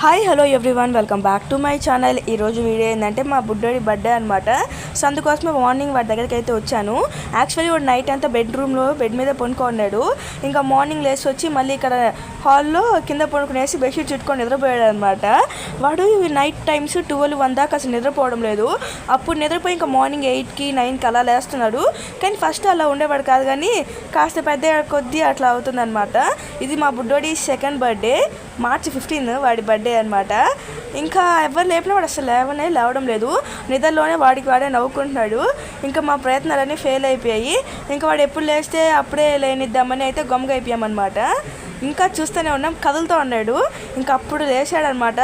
Hi hello everyone welcome back to my channel ఈరోజు video ఏంటంటే మా బుడ్డోడి బర్త్డే అనమాట సో అందుకోసమే మార్నింగ్ వాడి దగ్గరికి అయితే వచ్చాను. యాక్చువల్లీ వాడు నైట్ అంతా బెడ్రూమ్లో బెడ్ మీద పనుకున్నాడు ఇంకా మార్నింగ్ లేచి వచ్చి మళ్ళీ ఇక్కడ హాల్లో కింద పడుకునేసి బెడ్షీట్ చుట్టుకొని నిద్రపోయాడు అనమాట వాడు నైట్ టైమ్స్ ట్వెల్వ్ వన్ దాకా అసలు నిద్రపోవడం లేదు. అప్పుడు నిద్రపోయి ఇంకా మార్నింగ్ ఎయిట్కి నైన్కి అలా లేస్తున్నాడు. కానీ ఫస్ట్ అలా ఉండేవాడు కాదు కానీ కాస్త పెద్ద కొద్దీ అట్లా అవుతుందన్నమాట. ఇది మా బుడ్డోడి సెకండ్ బర్త్డే మార్చి ఫిఫ్టీన్ వాడి బర్త్డే అనమాట ఇంకా ఎవరు లేపినా వాడు అసలు లేవనే లేవడం లేదు. నిద్రలోనే వాడికి వాడే నవ్వుకుంటున్నాడు. ఇంకా మా ప్రయత్నాలన్నీ ఫెయిల్ అయిపోయాయి. ఇంకా వాడు ఎప్పుడు లేస్తే అప్పుడే లేనిద్దామని అయితే గొమ్మగా అయిపోయామన్నమాట. ఇంకా చూస్తూనే ఉన్నాం. కదులుతూ ఉన్నాడు. ఇంకా అప్పుడు లేచాడనమాట.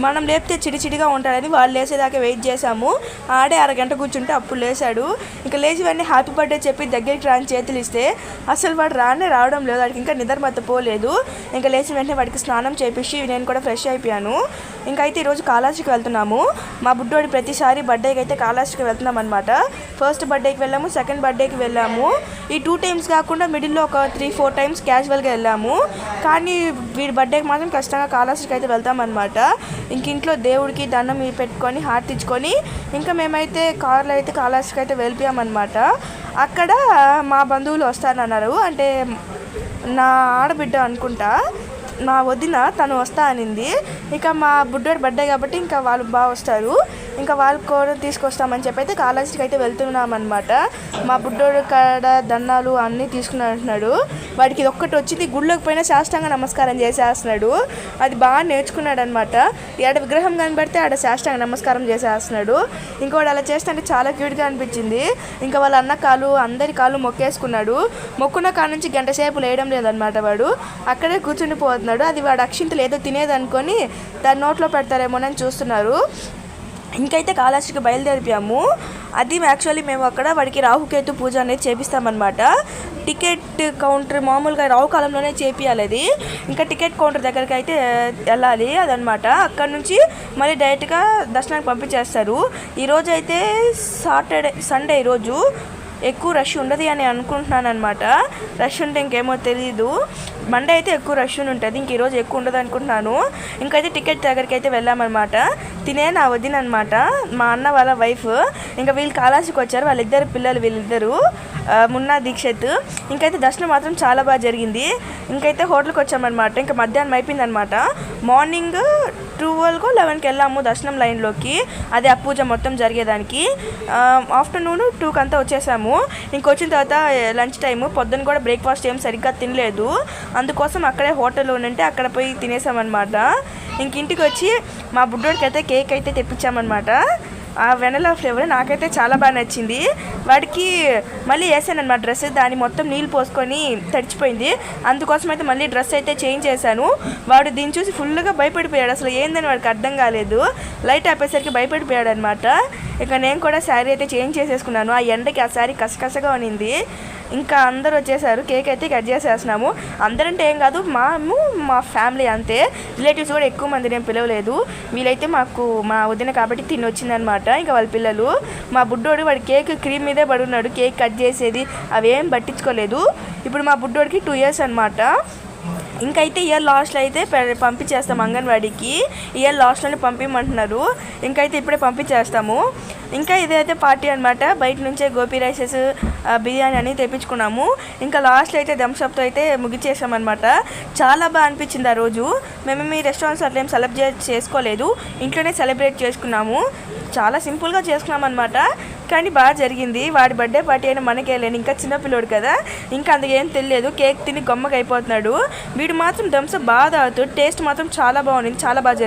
మనం లేపితే చిడి చిడిగా ఉంటాడని వాళ్ళు లేచేదాకా వెయిట్ చేశాము. ఆడే అరగంట కూర్చుంటే అప్పుడు లేచాడు. ఇంకా లేచి హ్యాపీ బర్త్డే చెప్పి దగ్గరికి రాని చేతులు ఇస్తే అసలు వాడు రానే రావడం లేదు. వాడికి ఇంకా నిద్ర మత్త పోలేదు. ఇంకా లేచి వెంటనే వాడికి స్నానం చేపించి నేను కూడా ఫ్రెష్ అయిపోయాను. ఇంకా అయితే ఈరోజు కాళహస్తికి వెళ్తున్నాము. మా బుడ్డోడి ప్రతిసారి బర్త్డేకి అయితే కాళహస్తికి వెళ్తున్నాం అనమాట ఫస్ట్ బర్త్డేకి వెళ్ళాము సెకండ్ బర్త్డేకి వెళ్ళాము. ఈ టూ టైమ్స్ కాకుండా మిడిల్లో ఒక త్రీ ఫోర్ టైమ్స్ క్యాజువల్గా వెళ్ళాము. కానీ వీడి బర్త్డేకి మాత్రం ఖచ్చితంగా కాళహస్తికి అయితే వెళ్తామన్నమాట ఇంక ఇంట్లో దేవుడికి దండం పెట్టుకొని హార్ట్ ఇచ్చుకొని ఇంకా మేమైతే కార్లో అయితే కాళహస్తికి అయితే వెళ్ళిపోయామన్నమాట అక్కడ మా బంధువులు వస్తానన్నారు. అంటే నా ఆడబిడ్డ అనుకుంటా నా వదిన తను వస్తా అనింది. ఇక మా బుడ్డోడు బర్త్డే కాబట్టి ఇంకా వాళ్ళు బాగా వస్తారు. ఇంకా వాళ్ళు కూడా తీసుకొస్తామని చెప్పి అయితే కాలేజీకి అయితే వెళ్తున్నాం అనమాట మా బుడ్డోడు కాడ దండాలు అన్నీ తీసుకుని అంటున్నాడు. వాడికి ఇది ఒక్కటి వచ్చింది గుళ్ళోకి పోయినా శాస్త్రంగా నమస్కారం చేసేస్తున్నాడు. అది బాగా నేర్చుకున్నాడు అనమాట ఆడ విగ్రహం కనబడితే ఆడ శాస్త్రంగా నమస్కారం చేసేస్తున్నాడు. ఇంకోటి అలా చేస్తుంటే చాలా క్యూట్గా అనిపించింది. ఇంకా వాళ్ళ అన్న కాలు అందరి కాలు మొక్కేసుకున్నాడు. మొక్కున్న కాడ నుంచి గంట సేపు లేయడం లేదనమాట వాడు. అక్కడే కూర్చుని పోతున్నాడు అది వాడు అక్షింతలు ఏదో తినేదనుకొని దాని నోట్లో పెడతారేమోనని చూస్తున్నారు. ఇంకైతే కాళహస్తికి బయలుదేరిపోయాము. అది యాక్చువల్లీ మేము అక్కడ వాడికి రాహుకేతు పూజ అనేది చేపిస్తామన్నమాట. టికెట్ కౌంటర్ మామూలుగా రావు కాలంలోనే చేపియాలి అది. ఇంకా టికెట్ కౌంటర్ దగ్గరికి అయితే వెళ్ళాలి అదనమాట అక్కడ నుంచి మళ్ళీ డైరెక్ట్గా దర్శనానికి పంపించేస్తారు. ఈరోజు అయితే సాటర్డే సండే ఈరోజు ఎక్కువ రష్ ఉండదు అని అనుకుంటున్నాను అనమాట రష్ ఉంటే ఇంకేమో తెలీదు. మండే అయితే ఎక్కువ రష్ ఉంటుంది. ఇంక ఈరోజు ఎక్కువ ఉండదు అనుకుంటున్నాను. ఇంకైతే టికెట్ దగ్గరికి అయితే వెళ్ళామన్నమాట. తినే నా వదిన అనమాట మా అన్న వాళ్ళ వైఫ్ ఇంకా వీళ్ళు కాలాసికి వచ్చారు. వాళ్ళిద్దరు పిల్లలు వీళ్ళిద్దరు. మున్నా దీక్షిత్. ఇంకైతే దర్శనం మాత్రం చాలా బాగా జరిగింది. ఇంకైతే హోటల్కి వచ్చామన్నమాట. ఇంకా మధ్యాహ్నం అయిపోయిందనమాట మార్నింగ్ ట్వెల్వ్కో లెవెన్కి వెళ్ళాము దర్శనం లైన్లోకి. అదే ఆ పూజ మొత్తం జరిగేదానికి. ఆఫ్టర్నూన్ టూకి అంతా వచ్చేసాము. ఇంకొచ్చిన తర్వాత లంచ్ టైం పొద్దున్న కూడా బ్రేక్ఫాస్ట్ ఏం సరిగ్గా తినలేదు. అందుకోసం అక్కడే హోటల్లో ఉంటే అక్కడ పోయి తినేసామన్నమాట. ఇంక ఇంటికి వచ్చి మా బుడ్డోడికి అయితే కేక్ అయితే తెప్పించామన్నమాట. ఆ వెనలా ఫ్లేవర్ నాకైతే చాలా బాగా నచ్చింది. వాడికి మళ్ళీ వేసాను అనమాట డ్రెస్. దాన్ని మొత్తం నీళ్ళు పోసుకొని తడిచిపోయింది. అందుకోసం అయితే మళ్ళీ డ్రెస్ అయితే చేంజ్ చేశాను. వాడు దీన్ని చూసి ఫుల్గా భయపడిపోయాడు. అసలు ఏందని వాడికి అర్థం కాలేదు. లైట్ ఆపేసరికి భయపడిపోయాడు అనమాట ఇక నేను కూడా శారీ అయితే చేంజ్ చేసేసుకున్నాను. ఆ ఎండకి ఆ శారీ కసకసగా ఉన్నింది ఇంకా అందరు వచ్చేసారు. కేక్ అయితే కట్ చేసేస్తున్నాము. అందరంటే ఏం కాదు మేము మా ఫ్యామిలీ అంతే. రిలేటివ్స్ కూడా ఎక్కువ మంది నేను పిలవలేదు. వీలైతే మాకు మా వదిన కాబట్టి తిని వచ్చిందనమాట ఇంకా వాళ్ళ పిల్లలు. మా బుడ్డోడు వాడి కేక్ క్రీమ్ మీదే పడున్నాడు. కేక్ కట్ చేసేది. అవేం పట్టించుకోలేదు. ఇప్పుడు మా బుడ్డోడికి టూ ఇయర్స్ అనమాట ఇంకైతే ఇయర్ లాస్ట్లో అయితే పంపించేస్తాం అంగన్వాడీకి. ఇయర్ లాస్ట్లోనే పంపించమంటున్నారు ఇంకైతే ఇప్పుడే పంపించేస్తాము. ఇంకా ఇదైతే పార్టీ అనమాట బయట నుంచే గోపీ రైసెస్ బిర్యానీ అని తెప్పించుకున్నాము. ఇంకా లాస్ట్లో అయితే థమ్స్అప్తో అయితే ముగిచేసామన్నమాట చాలా బాగా అనిపించింది ఆ రోజు. మేము మీ రెస్టారెంట్స్ అట్లా ఏం సెలబ్రేట్ చేసుకోలేదు. ఇంట్లోనే సెలబ్రేట్ చేసుకున్నాము. చాలా సింపుల్గా చేసుకున్నాం అనమాట కానీ బాగా జరిగింది. వాడి బర్త్డే పార్టీ అయినా మనకే లేని ఇంకా చిన్నపిల్లోడు కదా. ఇంకా అందుకేం తెలియదు. కేక్ తిని గొమ్మకైపోతున్నాడు అయిపోతున్నాడు వీడు మాత్రం థమ్స్అప్ బాగా తాగుతూ టేస్ట్ మాత్రం చాలా బాగుంది. చాలా బాగా